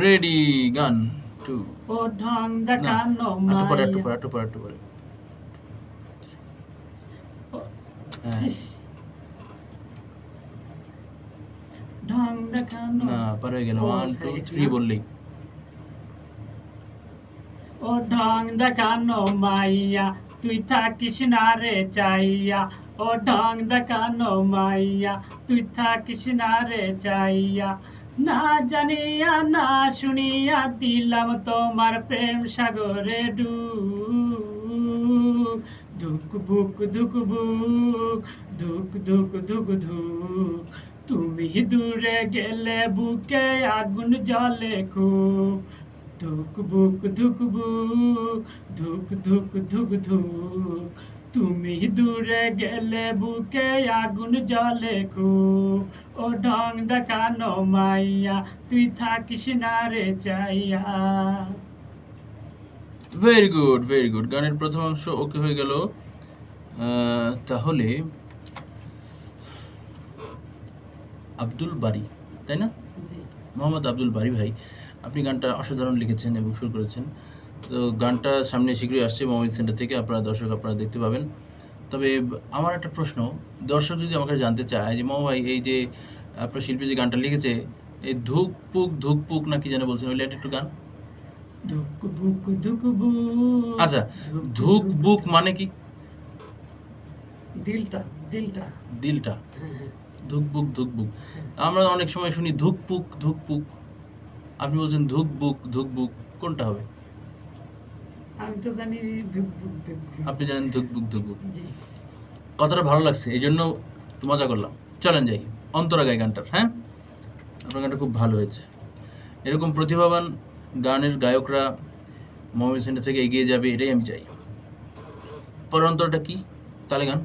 Ready গান two ও ঢং দেখানো একটু পরে একটু মাইয়া পরে একটু পরে একটু পরে। ঢং দেখানো না পার গেল। ও, ওয়ান টু সেরে গেছি থ্রি না? বললেই ও ঢং দেখানো মাইয়া তুই থাকিস না রে চাইয়া। ও ঢং দেখানো মাইয়া তুই থাকিস না রে চাইয়া। না জানিয়া, না শুনিয়া দিলাম তোমার প্রেম সাগরে ডু ধুক বুক ধুক বুক, ধুক ধুক ধুক ধুক। তুমি দূরে গেলে বুকে আগুন জ্বলে খুব। ধুক বুক ধুক বুক, ধুক ধুক ধুক ধুক। তুমি দূরে গেলে বুকে আগুন জলে খুব। ও ঢং দেখানো মাইয়া তুই থাকিস না রে চাইয়া। ভেরি গুড ভেরি গুড গানের প্রথম অংশ ওকে হয়ে গেল। তাহলে আব্দুল বারি তাই না? মোহাম্মদ আব্দুল বারি ভাই আপনি গানটা অসাধারণ লিখেছেন এবং শুরু করেছেন। তো গানটা সামনে শীঘ্রই আসছে মোহাম্মদ সেন্টার থেকে আপনারা দর্শক আপনারা দেখতে পাবেন। তবে আমার একটা প্রশ্ন দর্শক যদি আমাকে জানতে চায় যে মোহাম্মদ ভাই এই যে আপনার শিল্পী যে গানটা লিখেছে এই ধুক পুক ধুক পুক না কি যেন বলছেন ওই একটু গান? আচ্ছা ধুক বুক মানে কি? দিলটা দিলটা। দিলটা। ধুক বুক ধুক বুক আমরা অনেক সময় শুনি ধুক পুক ধুক পুক। আপনি বলছেন ধুক বুক ধুক বুক কোনটা হবে? আমি তো জানি ধুক বুক ধুক বুক। আপনি জানেন ধুক বুক ধুক বুক জি। কথাটা ভালো লাগছে এই জন্য মজা করলাম। চলেন যাই অন্তরা গায়ে গানটার হ্যাঁ? আপনার গানটা খুব ভালো হয়েছে। এরকম প্রতিভাবান গানের গায়করা মোহাম্মদ সেন্টার থেকে এগিয়ে যাবে এটাই আমি চাই। পরের অন্তরটা কি? তালে গান।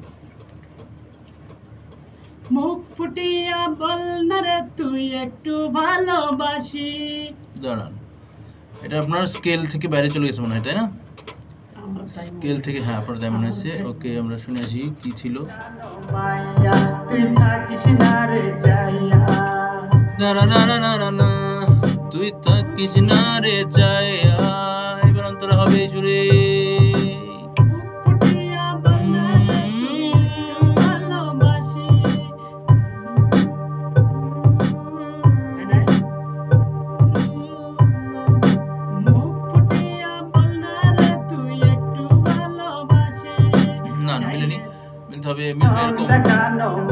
মুখ ফুটিয়া বল না রে তুই একটু ভালোবাসি। দাঁড়ান। এটা আপনার স্কেল থেকে বাইরে চলে গেছে মনে হয় তাই না? স্কেল থেকে হ্যাঁ আপনার যেমন আছে ওকে আমরা শুনে আসি কি ছিল। তুই থাকিস না রে চাই এবার অন্তরা হবে সুরে। হবে মিলবে এরকম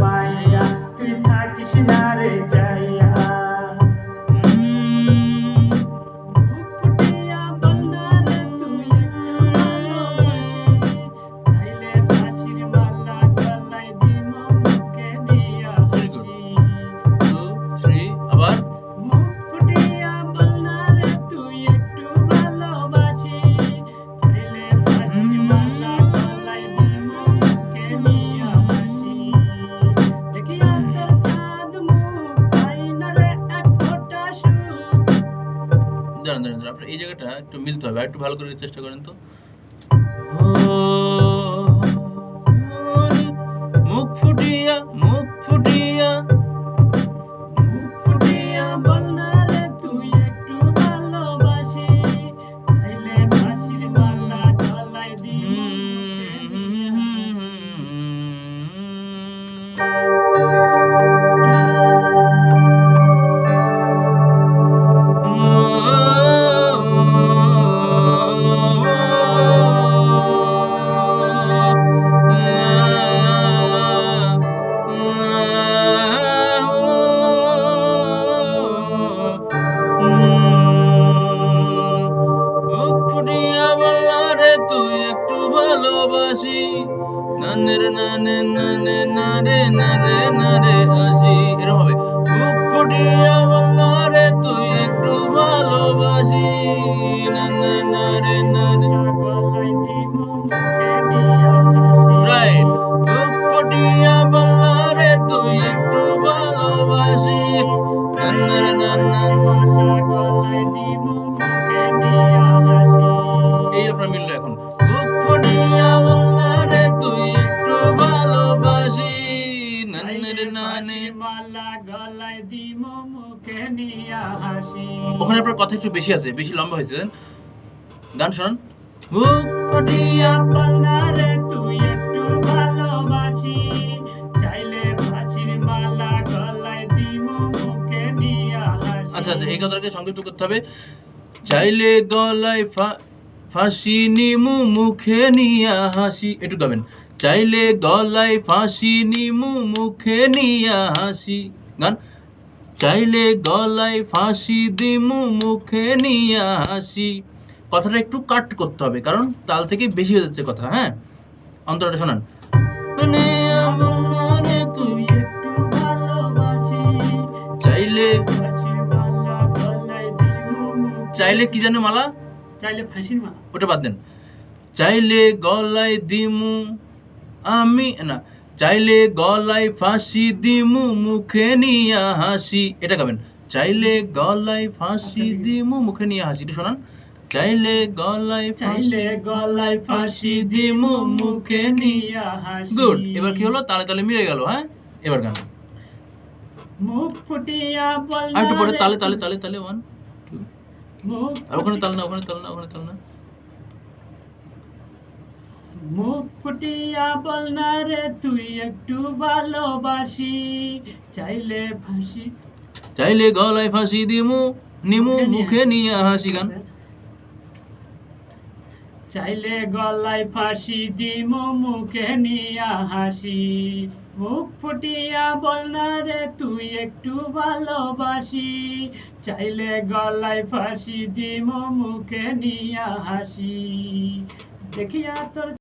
আপনার এই জায়গাটা একটু মিলতে হবে। আর একটু ভালো করে চেষ্টা করেন তো। এই আপনার মিলল এখন। দুঃখ নিয়া বললারে তুই একটু ভালোবাসি ওখানে আপনার কথা একটু বেশি আছে, বেশি লম্বা হয়েছে। গান শোনান। মুখ আচ্ছা আচ্ছা এই কথাটাকে সংক্ষিপ্ত করতে হবে। চাইলে গলায় ফাঁসি নিমু মুখে নিয়া হাসি, একটু গাবেন। চাইলে গলায় ফাঁসি নিমু মুখে নিয়া হাসি, গান। চাইলে গলায় ফাঁসি দিমু মুখে নিয়া হাসি। কথাটা একটু কাট করতে হবে, কারণ তাল থেকে বেশি হয়ে যাচ্ছে কথা হ্যাঁ? অন্তরটা শোনান। চাইলে চাইলে কি জানো মালা? চাইলে ফাঁসির মালা। ওটা বাদ দেন। চাইলে গলায় দিমু আমি না চাইলে গলায় ফাঁসি দিমু মুখে নিয়া হাসি। এটা গাবেন। চাইলে গলায় ফাঁসি আচ্ছা। দিমু মুখে নিয়ে হাসি। এটা শোনান। চাইলে গলায় চাইলে গলায় ফাঁসি দিমু মুখে নিয়া হাসি। গুড। এবার কি হলো? তালে তালে মিলে গেল হ্যাঁ? এবার গান। মুখ ফুটিয়া বল আর একটু পরে তালে তালে তালে তালে ওয়ান আর ওখানে তাল না ওখানে তাল না ওখানে তাল না। মুখ ফুটিয়া বল না রে তুই একটু ভালোবাসি চাইলে ফাঁসি। চাইলে গলায় ফাঁসি দিমু নিমু মুখে নিয়ে হাসি গান। চাইলে গলায় ফাঁসি দিম, মুখে নিয়া হাসি। মুখ ফুটিয়া বল না রে, তুই একটু ভালোবাসি। চাইলে গলায় ফাঁসি দিম, মুখে নিয়া হাসি। দেখিয়া তোর